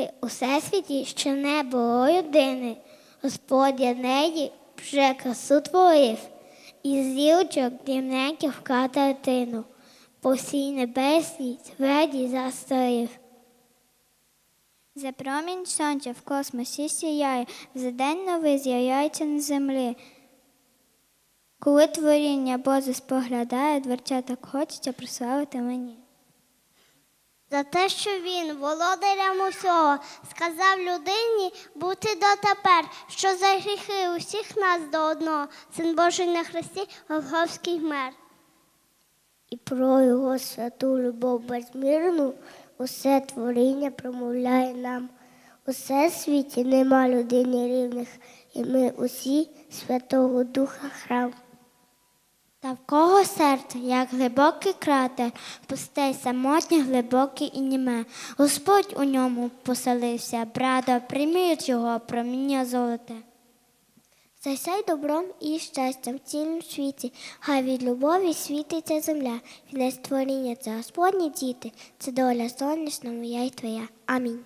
При усесвіті ще не було людини, Господь неї вже красу творив, і зілочок дрібненьких вкатав тину, по всій небесній тверді застарив. За промінь сонця в космосі сіяє, за день новий з'являється на землі. Коли творіння Боже споглядає, дверця так хочеться прославити мені. За те, що він, володарям усього, сказав людині бути дотепер, що за гріхи усіх нас до одного, син Божий на хресті, Голговський мер. І про його святу любов безмірну усе творіння промовляє нам. Усе світі нема людині рівних, і ми усі Святого Духа храм. Та в кого серце, як глибокий кратер, пусте, самотнє, глибоке і німе. Господь у ньому поселився, брата, прийміть його проміння золоте. Засяй добром і щастям в цілому світі, хай від любові світиться земля, вінець творіння це Господні діти, це доля сонячна моя й твоя. Амінь.